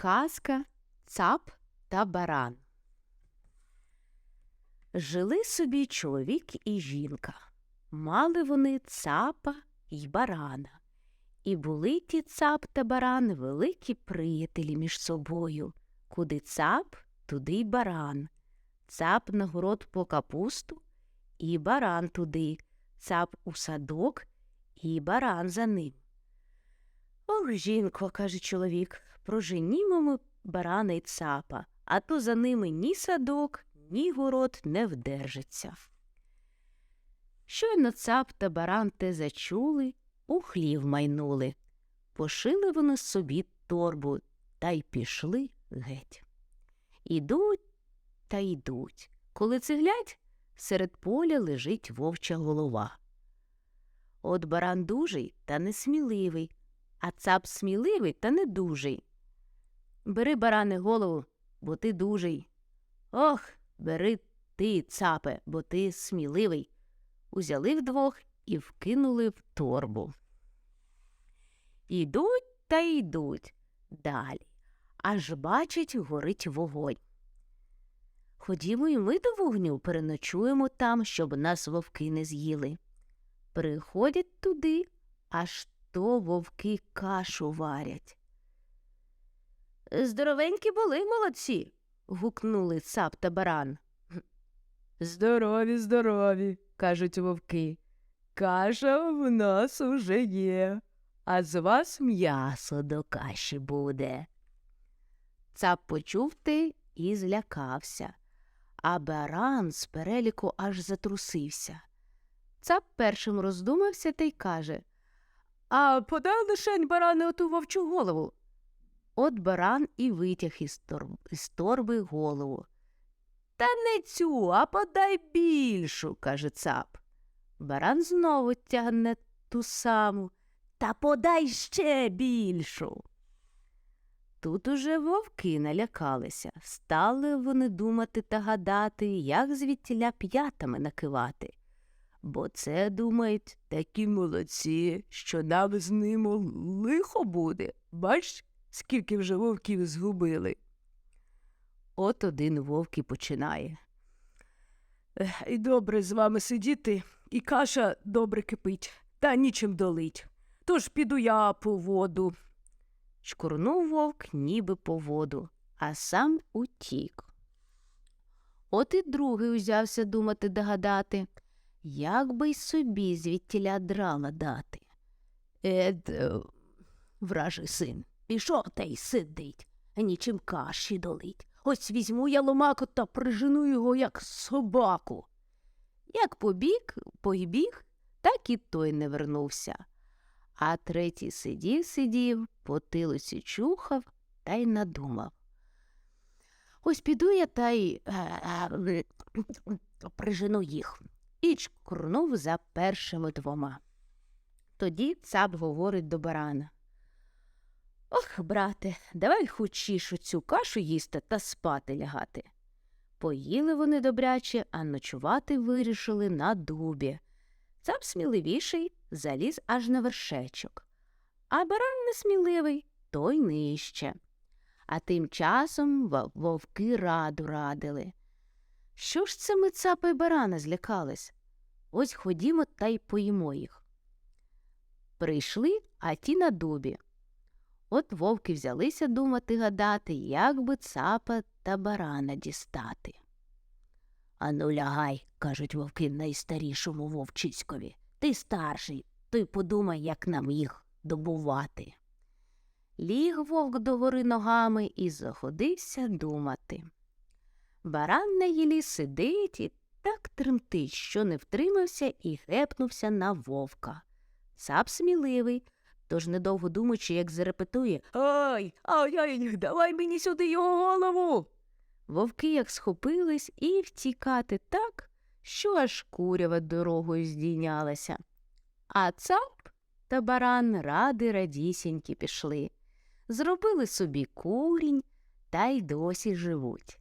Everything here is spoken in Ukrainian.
Казка Цап та баран. Жили собі чоловік і жінка. Мали вони цапа й барана. І були ті цап та баран великі приятелі між собою. Куди цап, туди й баран. Цап на город по капусту, і баран туди. Цап у садок, і баран за ним. Ох, жінко, каже чоловік, проженімо ми барана й цапа, а то за ними ні садок, ні город не вдержиться. Щойно цап та баран те зачули, у хлів майнули. Пошили вони собі торбу та й пішли геть. Ідуть та йдуть. Коли циглять, серед поля лежить вовча голова. От баран дужий та несміливий, а цап сміливий та недужий. Бери, баране, голову, бо ти дужий. Ох, бери ти, цапе, бо ти сміливий. Узяли вдвох і вкинули в торбу. Ідуть та йдуть далі, аж бачать, горить вогонь. Ходімо і ми до вогню переночуємо там, щоб нас вовки не з'їли. Приходять туди, аж то вовки кашу варять. Здоровенькі були молодці. гукнули цап та баран. Здорові, здорові, кажуть вовки. Каша в нас уже є, а з вас М'ясо до каші буде. Цап почув те і злякався, а баран з переліку аж затрусився. Цап першим роздумався та й каже А подай лишень баране оту вовчу голову. От баран і витяг із торби, із торби голову. Та не цю, а подай більшу, каже цап. Баран знову тягне ту саму. Та подай ще більшу. Тут уже вовки налякалися. Стали вони думати та гадати, як звідтіля п'ятами накивати. Бо це, думають, Такі молодці, що нам з ним лихо буде. Бач, скільки вже вовків згубили. от один вовк і починає. І добре з вами сидіти, і каша добре кипить, та нічим долить. Тож піду я по воду. Чкурнув вовк ніби по воду, а сам утік. От і другий узявся думати догадати, як би й собі звідтіля драла дати. Ед, е, вражий син, пішов та й сидить, нічим каші долить. Ось візьму я ломаку та прижену його, як собаку. Як побіг, побіг, так і той не вернувся. А третій сидів, сидів, потилиці чухав та й надумав. Ось піду я та й е, е, прижену їх і чкурнув за першими двома. Тоді цап говорить до барана. Ох, брате, давай хучіш цю кашу їсти та спати лягати. Поїли вони добряче, а ночувати вирішили на дубі. Цап сміливіший заліз аж на вершечок, а баран несміливий, той нижче. А тим часом вовки раду радили. Що ж це ми цапа й барана злякались? Ось ходімо та й поїмо їх. Прийшли, а ті на дубі. От вовки взялися думати гадати, як би цапа та барана дістати. Ану, лягай, кажуть вовки найстарішому вовчиськові. Ти старший, то подумай, як нам їх добувати. Ліг вовк догори ногами і заходився думати. Баран на гілі сидить і так тремтить, що не втримався і гепнувся на вовка. Цап сміливий, тож недовго думаючи, як зарепетує Ай, ай, ай, давай мені сюди його голову. Вовки як схопились і втікати так, що аж курява дорогою здійнялася. А цап та баран ради радісіньки пішли, зробили собі курінь та й досі живуть.